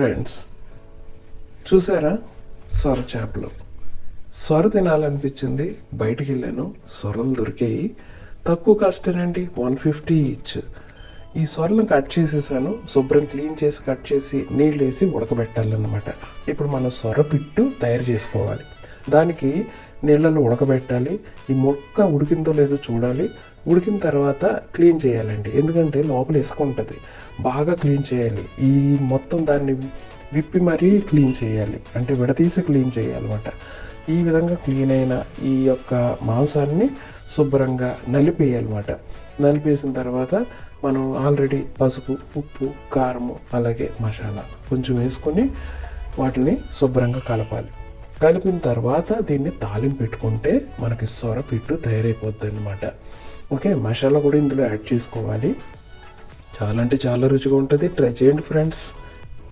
Friends చూసారా? సొర చేపలు. సొర తినాలనిపించింది. బయటికి వెళ్ళాను సొరలు దొరికాయి. తక్కువ కాస్టేనండి వన్ ఫిఫ్టీ ఈచ్. ఈ సొరలను కట్ చేసేసాను. శుభ్రం క్లీన్ చేసి కట్ చేసి నీళ్ళు వేసి ఉడకబెట్టాలన్నమాట. ఇప్పుడు మనం సొర పిట్టు తయారు చేసుకోవాలి. దానికి నీళ్ళలో ఉడకబెట్టాలి. ఈ మొక్క ఉడికిందో లేదో చూడాలి. ఉడికిన తర్వాత క్లీన్ చేయాలండి. ఎందుకంటే లోపల ఇసుక ఉంటుంది. బాగా క్లీన్ చేయాలి. ఈ మొత్తం దాన్ని విప్పి మరీ క్లీన్ చేయాలి. అంటే విడతీసి క్లీన్ చేయాలన్నమాట. ఈ విధంగా క్లీన్ అయిన ఈ యొక్క మాంసాన్ని శుభ్రంగా నలిపేయాలన్నమాట. నలిపేసిన తర్వాత మనం ఆల్రెడీ పసుపు ఉప్పు కారము అలాగే మసాలా కొంచెం వేసుకొని వాటిని శుభ్రంగా కలపాలి. కలిపిన తర్వాత దీన్ని తాలింపు పెట్టుకుంటే మనకి సొర పిట్టు తయారైపోద్ది అనమాట ఓకే మసాలా కూడా ఇందులో యాడ్ చేసుకోవాలి. చాలా అంటే చాలా రుచిగా ఉంటుంది. ట్రై చేయండి ఫ్రెండ్స్